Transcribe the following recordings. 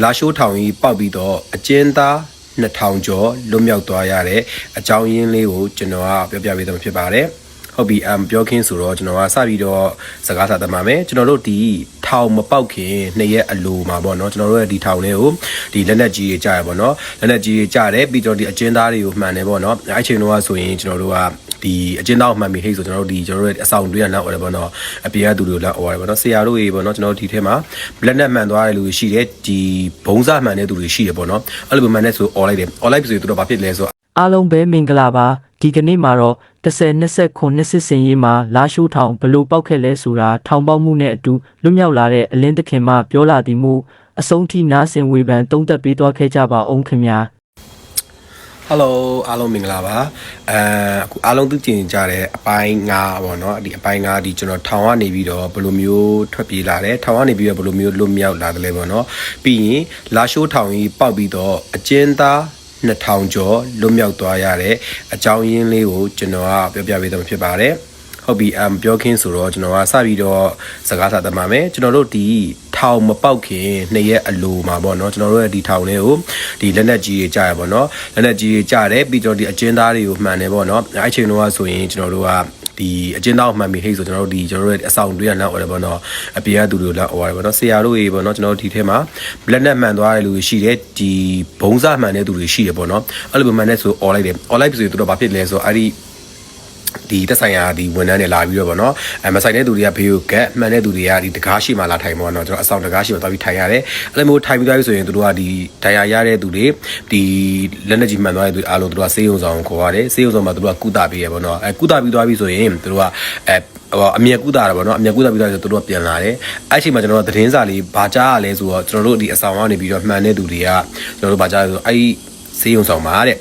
လာရှိုးထောင်ကြီးပောက်ပြီးတော့အကျဉ်းသား2000ကျော်လွတ်မြောက်သွားရတဲ့အကြောင်းရင်းလေးကိုကျွန်တော်ကပြောပြပေးသွားမှာဖြစ်ပါတယ်ဟုတ်ပြီအမ်ပြောခင်းဆိုတော့ကျွန်တော်ကစပြီးတော့စကားစာသတ်မှာမယ်ကျွန်တော်တို့ဒီထောင်မပေါက်ခင်နှစ်ရက်အလိုမှာပေါ့နော်ကျွန်တော်တို့ရဲ့ဒီထောင်လေးကိုဒီလက်နက်ကြီးတွေကြားရပေါ့နော်လက်နက်ကြီးတွေကြားတယ်ပြီးတော့ဒီအကျဉ်းသားတွေကိုမှန်တယ်ပေါ့နော်အဲ့ချိန်တော့ဆိုရင်ကျွန်တော်တို့က ဒီအကျဉ်းသားကိုမှန်ပြီဟိတ်ဆိုကျွန်တော်တို့ဒီကျွန်တော်တို့ရဲ့အဆောင်တွေးရနောက်အော်တယ်ပေါ့နော်အပြင်ကသူတွေကိုလောက်အော်တယ်ပေါ့နော်ဆရာတို့ရေပေါ့နော်ကျွန်တော်တို့ဒီထဲမှာလက်နက်မှန်သွားတဲ့လူတွေရှိတယ်ဒီဘုံစားမှန်တဲ့သူတွေရှိတယ်ပေါ့နော်အဲ့လိုမှန်တဲ့ဆိုအော်လိုက်တယ်အော်လိုက်ပြီဆိုရင်သူတို့ဘာဖြစ်လဲဆိုတော့အားလုံးပဲမင်္ဂလာပါဒီကနေ့မှာတော့1029နှစ်စစ်စင်ရေးမှာလာရှိုးထောင်ဘလို့ပောက်ခဲ့လဲဆိုတာထောင်ပေါက်မှုနဲ့အတူလွတ်မြောက်လာတဲ့အလင်းသခင်မှပြောလာသည်မူအဆုံးထိနားဆင်ဝေဖန်တုံးသက်ပေးသွားခဲ့ကြပါအောင်ခင်ဗျာ ဟယ်လိုအားလုံးမင်္ဂလာပါအဲအခုအားလုံးသိကျင်ကြတဲ့အပိုင်း9ပေါ့နော်ဒီအပိုင်း9ဒီကျွန်တော်ထောင်ကနေပြီးတော့ဘယ်လိုမျိုးထွက်ပြေးလာတယ်ထောင်ကနေပြီးတော့ဘယ်လိုမျိုးလွတ်မြောက်လာတယ်လဲပေါ့နော်ပြီးရင်လာရှိုးထောင်ကြီးပောက်ပြီးတော့အကျဉ်းသား2000ကျော်လွတ်မြောက်သွားရတဲ့အကြောင်းရင်းလေးကိုကျွန်တော်ကပြောပြပေးသွားမှာဖြစ်ပါတယ်ဟုတ်ပြီအမ်ပြောခင်းဆိုတော့ကျွန်တော်ကစပြီးတော့စကားစာသတ်မှာမယ်ကျွန်တော်တို့ဒီ ထောင်မပေါက်ခင်နှစ်ရက်အလိုမှာပေါ့နော်ကျွန်တော်တို့ရဲ့ဒီထောင်လေးကိုဒီလက်နက်ကြီးတွေကြားရပေါ့နော်လက်နက်ကြီးတွေကြားတယ်ပြီးတော့ဒီအကျဉ်းသားတွေကိုမှန်တယ်ပေါ့နော်အဲ့ချိန်တော့ဆိုရင်ကျွန်တော်တို့ကဒီအကျဉ်းသားကိုမှန်ပြီဟိတ်ဆိုကျွန်တော်တို့ဒီကျွန်တော်တို့ရဲ့အဆောင်တွေးရနောက်အော်တယ်ပေါ့နော်အပြင်ကသူတွေကိုလောက်အော်တယ်ပေါ့နော်ဆရာတို့ရေပေါ့နော်ကျွန်တော်တို့ဒီထဲမှာလက်နက်မှန်သွားတဲ့လူတွေရှိတယ်ဒီဘုံစားမှန်တဲ့သူတွေရှိတယ်ပေါ့နော်အဲ့လိုမှန်တဲ့ဆိုအော်လိုက်တယ်အော်လိုက်ပြီဆိုရင်သူတို့ဘာဖြစ်လဲဆိုတော့အဲ့ဒီ ဒီတက်ဆိုင်ရာဒီဝန်ထမ်းတွေလာပြီးတော့ဗောနော်အဲမဆိုင်တဲ့သူတွေကဘေးကိုကက်မှန်တဲ့သူတွေကဒီတကားရှိမှလာထိုင်ပေါ့နော်ကျွန်တော်အဆောင်တကားရှိမှသွားပြီးထိုင်ရတယ်အဲ့လိုမျိုးထိုင်ပြီးသွားပြီဆိုရင်သူတို့ကဒီဒဏ်ရာရတဲ့သူတွေဒီလက်နက်ကြီးမှန်သွားတဲ့သူအားလုံးသူတို့ကစေးရုံဆောင်ကိုခေါ်ရတယ်စေးရုံဆောင်မှာသူတို့ကကုသပေးရပေါ့နော်အဲကုသပြီးသွားပြီဆိုရင်သူတို့ကအဲဟိုအမြက်ကူတာတာပေါ့နော်အမြက်ကူတာပြီးတော့ဆိုတို့ကပြန်လာတယ်အဲ့ချိန်မှာကျွန်တော်တို့သတင်းစာလေးဘာကြားရလဲဆိုတော့ကျွန်တော်တို့ဒီအဆောင်ကနေပြီးတော့မှန်တဲ့သူတွေကကျွန်တော်တို့ဘာကြားရဆိုအဲ့ဒီစေးရုံဆောင်မှာတဲ့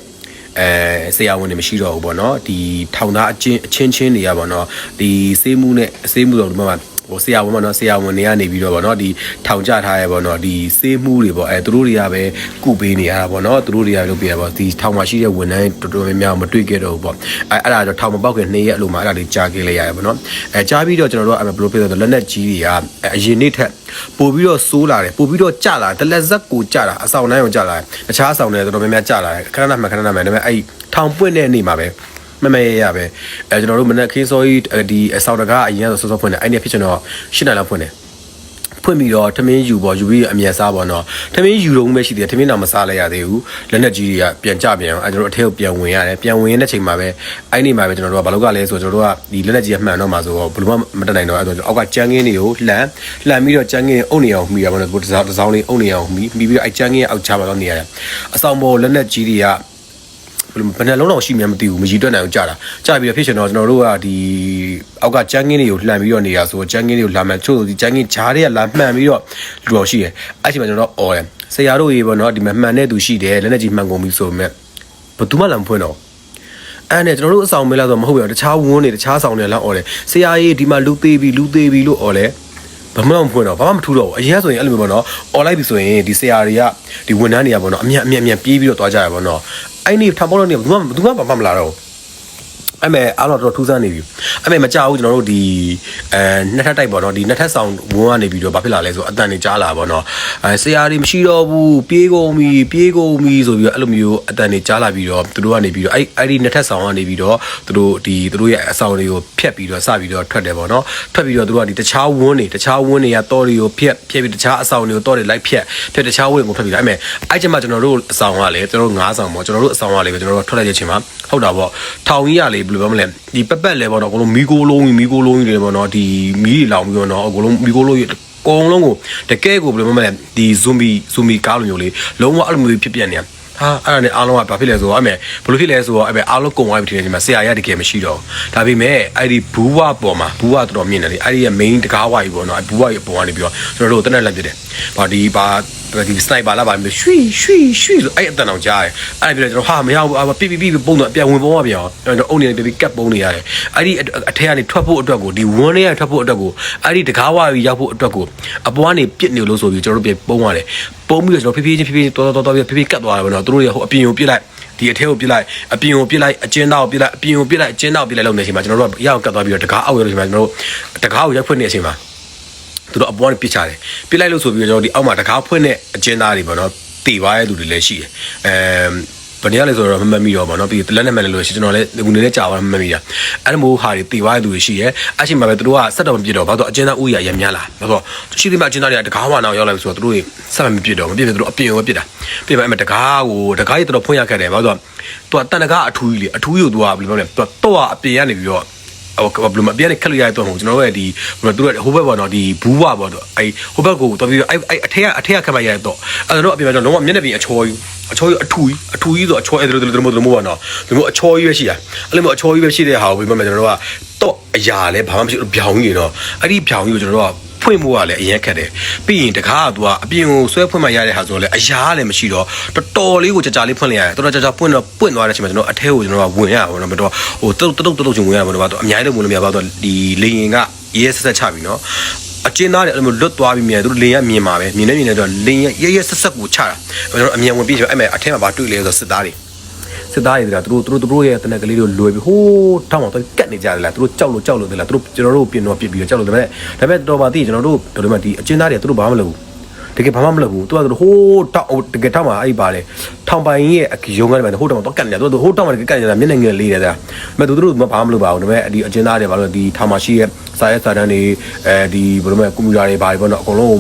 အဲဆရာဝန်တွေမရှိတော့ဘူးပေါ့နော်ဒီထောင်သားအချင်းအချင်းချင်းတွေကပေါ့နော်ဒီစေးမှုနဲ့စေးမှုတော့ဒီမှာ ဟိုဆရာဝန်ပေါ့နော်ဆရာဝန်တွေကနေပြီးတော့ပေါ့နော်ဒီထောင်ကြထားရဲပေါ့နော်ဒီစေးမှုတွေပေါ့အဲသူတို့တွေကပဲကုပေးနေရတာပေါ့နော်သူတို့တွေကလုပ်ပေးရပေါ့ဒီထောင်မှာရှိတဲ့ဝန်ထမ်းတော်တော်များများမတွေ့ခဲ့တော့ဘူးပေါ့အဲအဲ့ဒါတော့ထောင်မပေါက်ခင်နေ့ရက်အလိုမှာအဲ့ဒါတွေကြားခဲ့လိုက်ရတယ်ပေါ့နော်အဲကြားပြီးတော့ကျွန်တော်တို့အဲ့ဘယ်လိုဖြစ်လဲဆိုလက်နက်ကြီးတွေကအရင်နေ့ထက်ပို့ပြီးတော့စိုးလာတယ်ပို့ပြီးတော့ကြလာတယ်တလက်ဇက်ကိုကြလာအဆောင်တိုင်းကိုကြလာတယ်တခြားအဆောင်တွေတော်တော်များများကြလာတယ်ခဏခဏမှခဏခဏမှဒါပေမဲ့အဲ့ထောင်ပွင့်တဲ့နေ့မှာပဲ မမရရပဲအဲကျွန်တော်တို့မနက်ခင်းစောကြီးဒီအဆောင်တကားအရင်ကစောစောဖွင့်တယ်အဲ့ဒီဖြစ်ကျွန်တော်၈နိုင်လောက်ဖွင့်တယ်ဖွင့်ပြီးတော့ထမင်းယူပေါ့ယူပြီးအမြတ်စားပေါ့နော်ထမင်းယူတော့မှရှိသေးတယ်ထမင်းတော့မစားလိုက်ရသေးဘူးလက်နက်ကြီးတွေကပြန်ကြပြန်အောင်အဲကျွန်တော်တို့အထက်ကိုပြန်ဝင်ရတယ်ပြန်ဝင်တဲ့ချိန်မှာပဲအဲ့ဒီမှာပဲကျွန်တော်တို့ကဘာလို့ကလဲဆိုတော့ကျွန်တော်တို့ကဒီလက်နက်ကြီးကမှန်တော့မှာဆိုတော့ဘယ်လိုမှမတက်နိုင်တော့အဲ့တော့အောက်ကကြမ်းကင်းတွေကိုလှန်လှန်ပြီးတော့ကြမ်းကင်းအုပ်နေအောင်မှီရပါတော့ဒီတစ်စောင်းလေးအုပ်နေအောင်မှီပြီးပြီးတော့အဲ့ကြမ်းကင်းရဲ့အောက်ချပါတော့နေရတယ်အဆောင်ပေါ်လက်နက်ကြီးတွေက ဘယ်လိုဘယ်နှလုံးတော့ရှိမှမသိဘူးမကြီးတွက်နိုင်အောင်ကြာတာကြာပြီးတော့ဖြစ်ရှင်တော့ကျွန်တော်တို့ကဒီအောက်ကကြမ်းကင်းတွေကိုလှန်ပြီးတော့နေရဆိုတော့ကြမ်းကင်းတွေကိုလာမှန်ချို့ဒီကြမ်းကင်းဂျားတွေကလာမှန်ပြီးတော့လူတော်ရှိတယ်အဲ့ချိန်မှာကျွန်တော်တို့အော်တယ်ဆရာတို့ရေပေါ့နော်ဒီမှာမှန်တဲ့သူရှိတယ်လက်နက်ကြီးမှန်ကုန်ပြီဆိုပေမဲ့ဘယ်သူမှလာမဖွင့်တော့အဲ့နဲ့ကျွန်တော်တို့အဆောင်မေးလာဆိုမဟုတ်ဘူးတခြားဝန်းနေတခြားဆောင်တွေလောက်အော်တယ်ဆရာကြီးဒီမှာလူသေးပြီလူသေးပြီလို့အော်လဲ ဘာမှမဖွင့်တော့ဘာမှမထူတော့ဘူးအရင်ကဆိုရင်အဲ့လိုမျိုးပေါ့နော်အော်လိုက်ပြီဆိုရင်ဒီဆရာတွေကဒီဝန်ထမ်းတွေကပေါ့နော်အမြတ်အမြတ်အမြတ်ပြေးပြီးတော့သွားကြရပေါ့နော်အဲ့ဒီထောင်ပေါက်တော့နေဘယ်သူမှဘယ်သူမှဘာမှမလာတော့ဘူး အဲ့မဲ့အားတော့တော်ထူးဆန်းနေပြီအဲ့မဲ့မကြောက်ဘူးကျွန်တော်တို့ဒီအဲနှစ်ထပ်တိုက်ပေါ့နော်ဒီနှစ်ထပ်ဆောင်ဝန်းကနေပြီးတော့ဘာဖြစ်လာလဲဆိုအတန်နေကြားလာပေါ့နော်အဲဆရာတွေမရှိတော့ဘူးပြေးကုန်ပြီပြေးကုန်ပြီဆိုပြီးတော့အဲ့လိုမျိုးအတန်နေကြားလာပြီးတော့သူတို့ကနေပြီးတော့အဲ့အဲ့ဒီနှစ်ထပ်ဆောင်ကနေပြီးတော့သူတို့ဒီသူတို့ရဲ့အဆောင်တွေကိုဖျက်ပြီးတော့စပြီးတော့ထွက်တယ်ပေါ့နော်ထွက်ပြီးတော့သူတို့ကဒီတခြားဝန်းနေတခြားဝန်းနေရတော့တွေကိုဖျက်ဖျက်ပြီးတခြားအဆောင်တွေကိုတော့တွေလိုက်ဖျက်ဖျက်တခြားဝန်းတွေကိုထွက်ပြီးတော့အဲ့မဲ့အဲ့ကျမှကျွန်တော်တို့အဆောင်ကလည်းကျွန်တော်တို့၅ဆောင်ပေါ့ကျွန်တော်တို့အဆောင်ကလည်းကျွန်တော်တို့ထွက်လိုက်တဲ့အချိန်မှာဟုတ်တာပေါ့ထောင်ကြီးကလေဘယ်လိုပြောမလဲဒီပက်ပက်လေပေါ့နော်အကုန်လုံးမီကိုလုံးကြီးမီကိုလုံးကြီးတွေပေါ့နော်ဒီမီးတွေလောင်ပြီးတော့နော်အကုန်လုံးမီကိုလုံးကြီးအကုန်လုံးကိုတကယ်ကိုဘယ်လိုပြောမလဲဒီဇွန်ဘီဇွန်ဘီကားလိုမျိုးလေးလုံးဝအဲ့လိုမျိုးဖြစ်ပြနေရဟာအဲ့ဒါနဲ့အားလုံးကဘာဖြစ်လဲဆိုတော့အဲ့မဲ့ဘလို့ဖြစ်လဲဆိုတော့အဲ့မဲ့အားလုံးကုံသွားပြီထင်တယ်ဒီမှာဆရာရတကယ်မရှိတော့ဒါပေမဲ့အဲ့ဒီဘူးဝပေါ်မှာဘူးဝတော်တော်မြင့်တယ်လေအဲ့ဒီရဲ့ main တကားဝါကြီးပေါ့နော်အဲ့ဘူးဝရဲ့ပုံကနေပြီးတော့ကျွန်တော်တို့တက်နဲ့လိုက်ပြတယ်ဘာဒီဘာ ဒီစနိုက်ပါလာပါမျိုးရွှီရွှီရွှီဆိုအဲ့အတန်အောင်ကြားတယ်အဲ့ဒါပြီးတော့ကျွန်တော်ဟာမရဘူးပြပြပြပုံတော့အပြန်ဝင်ပုံကပြန်ကျွန်တော်အုံနေပြပြကတ်ပုံနေရတယ်အဲ့ဒီအထက်ကနေထွက်ဖို့အတွက်ကိုဒီဝန်းထဲကထွက်ဖို့အတွက်ကိုအဲ့ဒီတကားဝါကြီးရောက်ဖို့အတွက်ကိုအပေါ်ကနေပြစ်နေလို့ဆိုပြီးကျွန်တော်တို့ပြပုံရတယ်ပုံပြီးတော့ကျွန်တော်ဖြည်းဖြည်းချင်းဖြည်းဖြည်းတော်တော်တော်ဖြည်းဖြည်းကတ်သွားတယ်ပေါ့နော်သူတို့ရဟိုအပြင်ကိုပြစ်လိုက်ဒီအထဲကိုပြစ်လိုက်အပြင်ကိုပြစ်လိုက်အကျဉ်းသားကိုပြစ်လိုက်အပြင်ကိုပြစ်လိုက်အကျဉ်းသားကိုပြစ်လိုက်လို့နေချိန်မှာကျွန်တော်တို့ကရအောင်ကတ်သွားပြီးတော့တကားအောက်ရောက်လို့ချိန်မှာကျွန်တော်တို့တကားကိုရောက်ဖွင့်နေချိန်မှာ သူတို့အပေါ်ကနေပစ်ချတယ်ပစ်လိုက်လို့ဆိုပြီးတော့ကျွန်တော်ဒီအောက်မှာတကားဖွင့်တဲ့အကျဉ်းသားတွေပေါ့နော်တေသွားတဲ့သူတွေလည်းရှိတယ်အဲဘယ်နေရာလဲဆိုတော့မမှတ်မိတော့ပါเนาะပြီးလက်နဲ့မှတ်လို့ရှိရင်ကျွန်တော်လည်းငွေနဲ့ကြာသွားမှမမှတ်မိတာအဲ့လိုမျိုးဟာတွေတေသွားတဲ့သူတွေရှိရဲအချိန်မှာပဲသူတို့ကစက်တော်မပြစ်တော့ဘာလို့အကျဉ်းသားဥယျာရရများလာဘာလို့ရှိသမျှအကျဉ်းသားတွေကတကားဝါနောက်ရောက်လာပြီဆိုတော့သူတို့စက်မပြစ်တော့မပြစ်တယ်သူတို့အပြင်ကိုပြစ်တာပြစ်ပါအဲ့မှာတကားကိုတကားကြီးတော်တော်ဖွင့်ရခဲ့တယ်ဘာလို့သူကတန်တကားအထူးကြီးလေအထူးကြီးကိုသူကဘယ်လိုပြောလဲသူကတော့အပြင်ကနေပြီးတော့ဟို ဘယ်လိုမပြည့်နဲ့ခက်လို့ရတဲ့တော့မဟုတ်ကျွန်တော်တို့ရဲ့ဒီဘယ်လိုသူတို့ဟိုဘက်ပေါ့နော်ဒီဘူးဝပေါ့တော့အဲဟိုဘက်ကိုတော်ပြီးတော့အဲအဲအထက်ကအထက်ကခက်မှရတဲ့တော့အဲတော့အပြင်မှာကျွန်တော်လုံးဝမျက်နှာပြင်အချောကြီးအချောကြီးအထူကြီးအထူကြီးဆိုအချောအဲတို့တို့တို့တို့မို့ပေါ့နော်ဒီမို့အချောကြီးပဲရှိတာအဲ့လိုမျိုးအချောကြီးပဲရှိတဲ့ဟာကိုပြီးမှကျွန်တော်တို့ကတော့အရာလဲဘာမှမရှိဘူးဗျောင်ကြီးနော်အဲ့ဒီဗျောင်ကြီးကိုကျွန်တော်တို့က ဖွင့်ဖို့ကလည်းအရင်ခက်တယ်ပြီးရင်တကားကသူကအပြင်ကိုဆွဲဖွင့်မှရတဲ့ဟာဆိုတော့လေအရာကလည်းမရှိတော့တော်တော်လေးကိုကြာကြာလေးဖွင့်လိုက်ရတယ်တော်တော်ကြာကြာပွင့်တော့ပွင့်သွားတဲ့အချိန်မှာကျွန်တော်အထဲကိုကျွန်တော်ကဝင်ရပါတော့မတော်ဟိုတုတ်တုတ်တုတ်ချင်းဝင်ရပါတော့အများကြီးတော့ဝင်လို့မရပါတော့ဒီလေရင်ကရဲဆက်ဆက်ချပြီနော်အကျဉ်းသားတွေအဲ့လိုမျိုးလွတ်သွားပြီးမြင်တယ်သူတို့လင်းရမြင်ပါပဲမြင်နေမြင်နေတော့လင်းရရဲရဲဆက်ဆက်ကိုချတာကျွန်တော်အမြန်ဝင်ပြီးဆိုအဲ့မဲ့အထဲမှာဘာတွေ့လဲဆိုတော့စစ်သားတွေ စစ်သားတွေကသူတို့သူတို့သူတို့ရဲ့တနက်ကလေးတွေလွယ်ပြီးဟိုးထောင်းအောင်တော့ကတ်နေကြတယ်လားသူတို့ကြောက်လို့ကြောက်လို့တယ်လားသူတို့ကျွန်တော်တို့ပြင်တော့ပြစ်ပြီးတော့ကြောက်လို့ဒါပေမဲ့ဒါပေမဲ့တော်ပါသေးကျွန်တော်တို့တို့ဒီမှာဒီအကျဉ်းသားတွေသူတို့ဘာမှမလုပ်ဘူးတကယ်ဘာမှမလုပ်ဘူးသူကသူဟိုးတောက်တကယ်တောက်မှာအဲ့ပါလေထောင်ပိုင်ရဲ့အရုံကနေဟိုးတောင်တော့ကတ်နေတယ်သူဟိုးတောင်မှာကတ်နေတာမျက်နှာငယ်လေးတယ်ဒါပေမဲ့သူတို့ဘာမှမလုပ်ပါဘူးဒါပေမဲ့ဒီအကျဉ်းသားတွေဘာလို့ဒီထောင်မှာရှိရဲ့စာရဲစာတန်းတွေအဲဒီဘယ်လိုလဲကွန်ပျူတာတွေဘာတွေပေါ့နော်အကုန်လုံး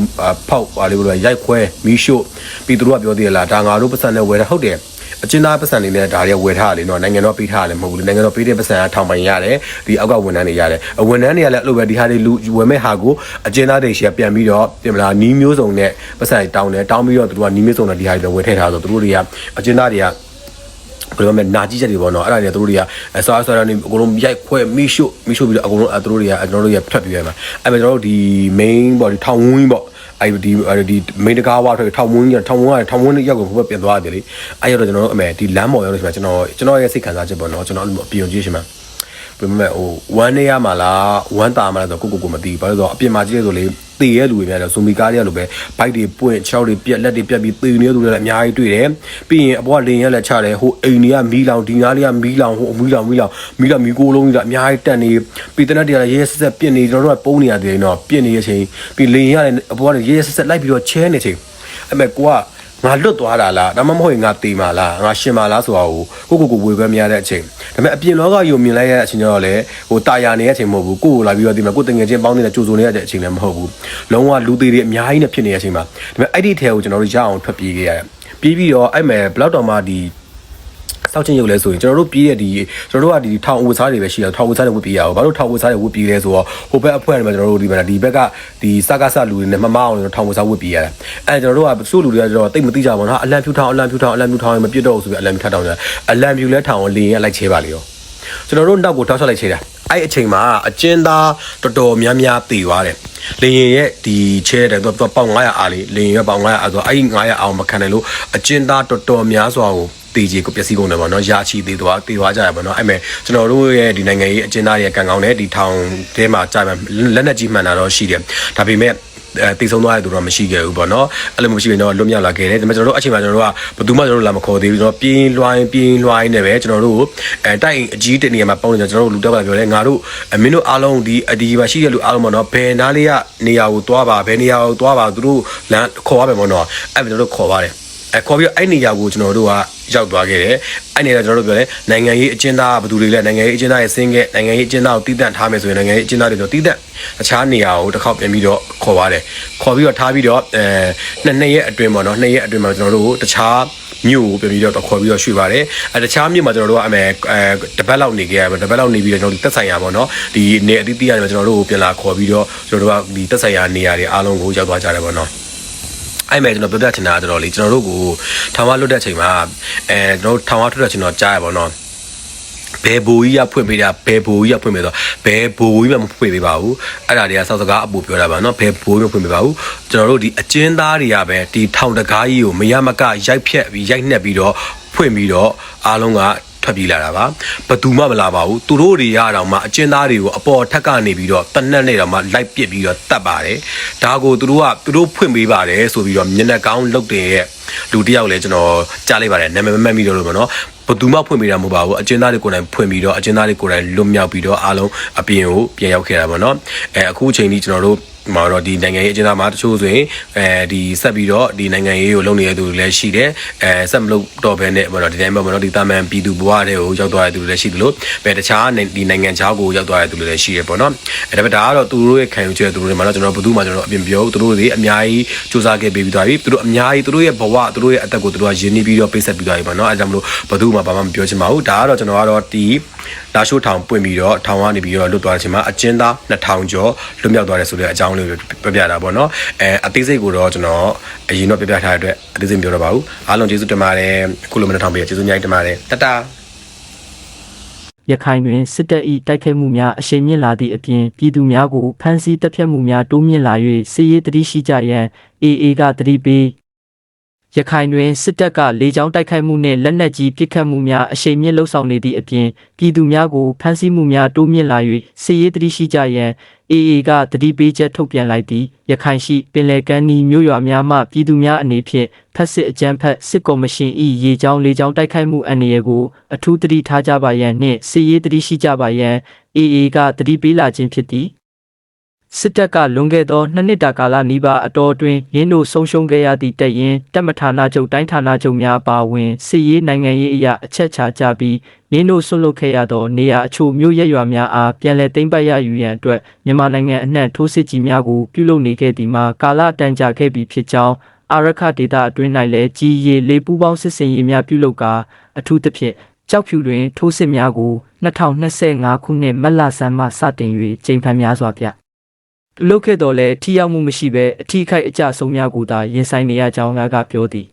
ဖောက်ပါလေဘယ်လိုရိုက်ခွဲမီးရှို့ပြီးသူတို့ကပြောသေးတယ်လားဒါငါတို့ပတ်စံနဲ့ဝယ်တာဟုတ်တယ် အကျဉ်းသားပတ်စံနေနဲ့ဒါတွေကဝယ်ထားတယ်နော်နိုင်ငံတော်ပေးထားတယ်မဟုတ်ဘူးနိုင်ငံတော်ပေးတဲ့ပတ်စံကထောင်ပိုင်ရတယ်ဒီအောက်ကဝန်ထမ်းတွေရတယ်အဝန်ထမ်းတွေကလည်းအဲ့လိုပဲဒီဟာတွေလူဝယ်မဲ့ဟာကိုအကျဉ်းသားတွေရှီကပြန်ပြီးတော့ပြင်မလားနီးမျိုးစုံနဲ့ပတ်စံတောင်းတယ်တောင်းပြီးတော့သူတို့ကနီးမျိုးစုံနဲ့ဒီဟာတွေဝယ်ထည့်ထားဆိုသူတို့တွေကအကျဉ်းသားတွေကဘယ်လိုမှနာကြည့်ချက်တွေပေါ့နော်အဲ့ဒါတွေသူတို့တွေကဆောအားဆောရနေအကုန်လုံးရိုက်ခွဲမိရှုမိရှုပြီးတော့အကုန်လုံးသူတို့တွေကကျွန်တော်တို့ရဖတ်ပြီးရမှာအဲ့မဲ့ကျွန်တော်တို့ဒီ main ပေါ့ဒီထောင်ဝင်းပေါ့ အဲ့ဒီဒီ main တကားဝါထွက်ထောင်ဝင်းထောင်ဝင်းကထောင်ဝင်းရောက်ကိုဘယ်ပြန်သွားတယ်လေအဲ့ရတော့ကျွန်တော်တို့အမေဒီလမ်းပေါ်ရောက်လို့ရှိမှကျွန်တော်ကျွန်တော်ရဲ့စိတ်ခံစားချက်ပေါ့နော်ကျွန်တော်အပြင်ကြည့်ရှင်မှာပြမမဲ့ဟိုဝမ်းနေရမှာလားဝမ်းတာမှာလားဆိုကိုကိုကိုမသိဘူးဘာလို့ဆိုတော့အပြင်မှာကြည့်ရဆိုလေ တေရဲလူတွေများတယ်ဇူမီကားတွေကလိုပဲဘိုက်တွေပွင့်ချောက်တွေပြက်လက်တွေပြက်ပြီးတေနေတဲ့သူတွေလည်းအများကြီးတွေ့တယ်ပြီးရင်အပေါ်ကလင်းရက်လက်ချတယ်ဟိုအိမ်တွေကမီးလောင်ဒီနားလေးကမီးလောင်ဟိုမီးလောင်မီးလောင်မီးလောင်မီးကိုလုံးကြီးကအများကြီးတက်နေပြီးတနက်တည်းကရဲဆက်ဆက်ပြစ်နေကျွန်တော်တို့ကပုံးနေရတယ်နော်ပြစ်နေရချင်းပြီးလင်းရတဲ့အပေါ်ကရဲဆက်ဆက်လိုက်ပြီးတော့ချဲနေချင်းအဲ့မဲ့ကိုက ငါလွတ်သွားတာလားဒါမှမဟုတ်ရင်ငါတေးမှာလားငါရှင်မှာလားဆိုတာကိုကိုကိုကိုဝေခွဲမရတဲ့အချိန်ဒါပေမဲ့အပြင်လောကယုံမြင်လိုက်ရတဲ့အချိန်ကျတော့လေဟိုတာယာနေတဲ့အချိန်မဟုတ်ဘူးကိုကိုလာပြီးတော့ဒီမှာကိုတငယ်ချင်းပေါင်းနေတဲ့ကြိုးစုံနေရတဲ့အချိန်လည်းမဟုတ်ဘူးလုံးဝလူသေးတွေအများကြီးနဲ့ဖြစ်နေတဲ့အချိန်မှာဒါပေမဲ့အဲ့ဒီထဲကိုကျွန်တော်တို့ရအောင်ထွက်ပြေးခဲ့ရတယ်ပြီးပြီးတော့အဲ့မဲ့ဘလောက်တော်မှဒီ စောက်ချင်းရုပ်လဲဆိုရင်ကျွန်တော်တို့ပြေးတဲ့ဒီကျွန်တော်တို့ကဒီထောင်အဝတ်စားတွေပဲရှိတယ်ထောင်အဝတ်စားတွေဝတ်ပြေးရအောင်ဘာလို့ထောင်အဝတ်စားတွေဝတ်ပြေးလဲဆိုတော့ဟိုဘက်အဖွဲ့တွေမှာကျွန်တော်တို့ဒီမှာဒီဘက်ကဒီစကားဆလူတွေနဲ့မမအောင်ကျွန်တော်ထောင်အဝတ်စားဝတ်ပြေးရတယ်အဲကျွန်တော်တို့ကစုလူတွေကကျွန်တော်တိတ်မသိကြပါဘူးနော်အလံဖြူထောင်အလံဖြူထောင်အလံဖြူထောင်မပြစ်တော့ဘူးဆိုပြီးအလံဖြူထထောင်တယ်အလံဖြူလဲထောင်ကိုလင်းရလိုက်ချေပါလေရောကျွန်တော်တို့နောက်ကိုထောက်ချလိုက်ချေတာအဲ့အချိန်မှာအကျဉ်းသားတော်တော်များများတည်သွားတယ်လင်ရင်ရဲ့ဒီချဲတယ်သူကပေါင်900အားလေးလင်ရင်ရဲ့ပေါင်900အားဆိုအဲ့ဒီ900အောင်မခံနိုင်လို့အကျဉ်းသားတော်တော်များစွာကို တေကြီးကိုပျက်စီးကုန်တယ်ပေါ့နော်ရာချီသေးသွားတေသွားကြရပေါ့နော်အဲ့မဲ့ကျွန်တော်တို့ရဲ့ဒီနိုင်ငံရေးအကျဉ်းသားရဲ့ကံကောင်းတဲ့ဒီထောင်ထဲမှာကြာမှလက်နက်ကြီးမှန်တာတော့ရှိတယ်ဒါပေမဲ့အဲတည်ဆုံးသွားတဲ့သူတော့မရှိခဲ့ဘူးပေါ့နော်အဲ့လိုမရှိရင်တော့လွတ်မြောက်လာခဲ့တယ်ဒါပေမဲ့ကျွန်တော်တို့အချိန်မှာကျွန်တော်တို့ကဘယ်သူမှကျွန်တော်တို့လာမခေါ်သေးဘူးကျွန်တော်ပြင်းလွှိုင်းပြင်းလွှိုင်းနေပဲကျွန်တော်တို့အဲတိုက်အကြီးတနေရာမှာပေါင်းနေကျွန်တော်တို့လူတော့ပြောတယ်ငါတို့မင်းတို့အားလုံးဒီအဒီမှာရှိတဲ့လူအားလုံးပေါ့နော်ဘယ်နားလေးကနေရာကိုသွားပါဘယ်နေရာကိုသွားပါသူတို့လမ်းခေါ်ရမယ်ပေါ့နော်အဲ့ကျွန်တော်တို့ခေါ်ပါတယ်အဲခေါ်ပြီးအဲ့နေရာကိုကျွန်တော်တို့က ရောက်သွားခဲ့တယ်အဲ့နေရာကျွန်တော်တို့ပြောတယ်နိုင်ငံရေးအကျဉ်းသားဘယ်သူတွေလဲနိုင်ငံရေးအကျဉ်းသားရဲ့စင်းခဲ့နိုင်ငံရေးအကျဉ်းသားကိုတည်တံ့ထားမယ်ဆိုရင်နိုင်ငံရေးအကျဉ်းသားတွေတော့တည်တံ့တခြားနေရာကိုတစ်ခေါက်ပြန်ပြီးတော့ခေါ်ပါတယ်ခေါ်ပြီးတော့ထားပြီးတော့အဲနှစ်နှစ်ရက်အတွင်းပေါ့နော်နှစ်ရက်အတွင်းမှာကျွန်တော်တို့တခြားမြို့ကိုပြန်ပြီးတော့ခေါ်ပြီးတော့ရွှေ့ပါတယ်အဲတခြားမြို့မှာကျွန်တော်တို့ကအမေအဲတပတ်လောက်နေခဲ့ရပါတပတ်လောက်နေပြီးတော့ကျွန်တော်တို့တက်ဆိုင်ရာပေါ့နော်ဒီနေအသီးသီးရတယ်ကျွန်တော်တို့ကိုပြန်လာခေါ်ပြီးတော့ကျွန်တော်တို့ကဒီတက်ဆိုင်ရာနေရာတွေအားလုံးကိုရောက်သွားကြတယ်ပေါ့နော် အဲ့မဲ့ကျွန်တော်ပြောပြချင်တာကတော့လေကျွန်တော်တို့ကိုထောင်မလွတ်တဲ့အချိန်မှာအဲကျွန်တော်ထောင်မထွက်တဲ့အချိန်တော့ကြားရပါတော့ဘယ်ဘူကြီးကဖွင့်ပေးတာဘယ်ဘူကြီးကဖွင့်ပေးတော့ဘယ်ဘူကြီးမှမဖွင့်ပေးပါဘူးအဲ့ဒါတွေကစောက်စကားအပူပြောတာပါနော်ဘယ်ဘူကြီးမဖွင့်ပေးပါဘူးကျွန်တော်တို့ဒီအကျဉ်းသားတွေကပဲဒီထောင်တကားကြီးကိုမရမကရိုက်ဖြက်ပြီးရိုက်နှက်ပြီးတော့ဖွင့်ပြီးတော့အားလုံးက ထွက်ပြေးလာတာပါဘသူမှမလာပါဘူးသူတို့တွေရတော့မှအကျဉ်းသားတွေကိုအပေါ်ထက်ကနေပြီးတော့တနက်နဲ့တော့မှလိုက်ပစ်ပြီးတော့တတ်ပါတယ်ဒါကိုသူတို့ကသူတို့ဖွင့်ပေးပါတယ်ဆိုပြီးတော့မျက်နှာကောင်းလုတ်တင်ရဲ့လူတယောက်လည်းကျွန်တော်ကြားလိုက်ပါတယ်နာမည်မမှတ်မိတော့လို့ပေါ့နော်ဘသူမှဖွင့်ပေးတာမဟုတ်ပါဘူးအကျဉ်းသားတွေကိုယ်တိုင်ဖွင့်ပြီးတော့အကျဉ်းသားတွေကိုယ်တိုင်လွတ်မြောက်ပြီးတော့အားလုံးအပြင်ကိုပြန်ရောက်ခဲ့တာပေါ့နော်အဲအခုအချိန်ကြီးကျွန်တော်တို့မှာတော့ဒီနိုင်ငံရေးအကျဉ်းသားမှာတချို့ဆိုရင်အဲဒီဆက်ပြီးတော့ဒီနိုင်ငံရေးကိုလုပ်နေတဲ့သူတွေလည်းရှိတယ်အဲဆက်မလုပ်တော့ဘဲနဲ့ပေါ့နော်ဒီတိုင်းပေါ့နော်ဒီတာမန်ပြည်သူဘဝတွေကိုရောက်သွားတဲ့သူတွေလည်းရှိသလိုပဲတခြားဒီနိုင်ငံခြားကိုရောက်သွားတဲ့သူတွေလည်းရှိတယ်ပေါ့နော်အဲဒါပေမဲ့ဒါကတော့သူတို့ရဲ့ခံယူချက်သူတို့တွေမှာတော့ကျွန်တော်ဘယ်သူမှကျွန်တော်အပြင်ပြောသူတို့တွေအများကြီးစူးစမ်းခဲ့ပေးပြီးသွားပြီသူတို့အများကြီးသူတို့ရဲ့ဘဝသူတို့ရဲ့အသက်ကိုသူတို့ကရင်းနှီးပြီးတော့ပေးဆက်ပြီးသွားပြီပေါ့နော်အဲဒါကြောင့်မလို့ဘယ်သူမှဘာမှမပြောချင်ပါဘူးဒါကတော့ကျွန်တော်ကတော့ဒီ လာရှိုးထောင်ပွင့်ပြီးတော့ထောင်ကနေပြီးတော့လွတ်သွားတဲ့အချိန်မှာအကျဉ်းသား2000ကျော်လွတ်မြောက်သွားတယ်ဆိုတဲ့အကြောင်းလေးကိုပြပြတာပေါ့နော်အဲအသေးစိတ်ကိုတော့ကျွန်တော်အရင်တော့ပြပြထားတဲ့အတွက်အသေးစိတ်မပြောတော့ပါဘူးအားလုံးကျေးဇူးတင်ပါတယ်ခုလိုမနေ့ထောင်ပေးကျေးဇူးအများကြီးတင်ပါတယ်တတရခိုင်တွင်စစ်တပ်၏တိုက်ခိုက်မှုများအရှိန်မြင့်လာသည့်အပြင်ပြည်သူများကိုဖမ်းဆီးတပ်ဖြတ်မှုများတိုးမြင့်လာ၍စစ်ရေးတတိရှိကြရန် AA ကတတိပေး ရခိုင်တွင်စစ်တပ်ကလေကြောင်းတိုက်ခိုက်မှုနှင့်လက်နက်ကြီးပစ်ခတ်မှုများအရှိန်မြင့်လှုပ်ဆောင်နေသည့်အပြင်ပြည်သူများကိုဖမ်းဆီးမှုများတိုးမြင့်လာ၍စစ်ရေးတတိရှိကြရန် AA ကတတိပေးချက်ထုတ်ပြန်လိုက်သည်ရခိုင်ရှိပင်လယ်ကမ်းနီးမြို့ရွာများမှပြည်သူများအနေဖြင့်ဖက်စစ်အကြမ်းဖက်စစ်ကော်မရှင်၏ရေကြောင်းလေကြောင်းတိုက်ခိုက်မှုအန္တရာယ်ကိုအထူးတတိထားကြပါရန်နှင့်စစ်ရေးတတိရှိကြပါရန် AA ကတတိပေးလာခြင်းဖြစ်သည် စစ်တပ်ကလွန်ခဲ့သောနှစ်နှစ်တာကာလနီးပါးအတော်အတွင်းရင်းတို့ဆုံးရှုံးခဲ့ရသည့်တပ်ရင်တပ်မဌာနချုပ်တိုင်းဌာနချုပ်များပါဝင်စစ်ရေးနိုင်ငံရေးအရာအချက်ချာကြပြီးရင်းတို့ဆွတ်လွတ်ခဲ့ရသောနေရာအချို့မြို့ရက်ရွာများအားပြန်လည်သိမ်းပိုက်ရယူရန်အတွက်မြန်မာနိုင်ငံအနှံ့ထိုးစစ်ကြီးများကိုပြုလုပ်နေခဲ့သည်မှာကာလတန်ကြာခဲ့ပြီဖြစ်ကြောင်းအာရခဒေတာအတွင်း၌လည်းကြီးရီလေးပူးပေါင်းစစ်စင်ရေးများပြုလုပ်ကာအထူးသဖြင့်ကြောက်ဖြူတွင်ထိုးစစ်များကို2025ခုနှစ်မတ်လဆန်းမှစတင်၍ချိန်ဖန်များစွာပြ လုတ်ခဲ့တော်လဲထိရောက်မှုမရှိဘဲအထီးခိုက်အကြဆုံးများကိုသာရင်ဆိုင်နေရကြောင်းကပြောသည်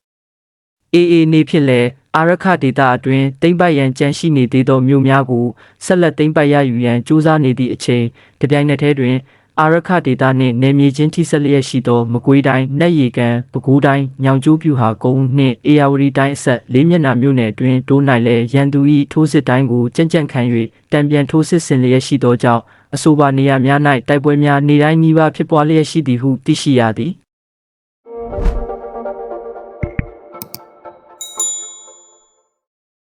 AA နေဖြစ်လဲအာရခဒေတာအတွင်းတိမ့်ပိုက်ရန်ကြန့်ရှိနေသေးသောမြို့များကိုဆက်လက်တိမ့်ပိုက်ရယူရန်ကြိုးစားနေသည့်အချိန်တပြိုင်နက်တည်းတွင် အာရခဒေတာနှင့်နယ်မြေချင်းထိစပ်လျက်ရှိသောမကွေးတိုင်း၊နက်ရီကန်၊ပဲခူးတိုင်း၊ညောင်ကျိုးပြူဟာကုန်းနှင့်အေယာဝတီတိုင်းအဆက်လေးမျက်နှာမြို့နယ်တွင်တိုးနိုင်လဲရန်သူ၏ထိုးစစ်တိုင်းကိုကြံ့ကြံ့ခံ၍တံပြန်ထိုးစစ်ဆင်လျက်ရှိသောကြောင့် အဆိုပါနေရာများ၌တိုက်ပွဲများနေတိုင်းနီးပါးဖြစ်ပွားလျက်ရှိသည်ဟုသိရှိရသည်။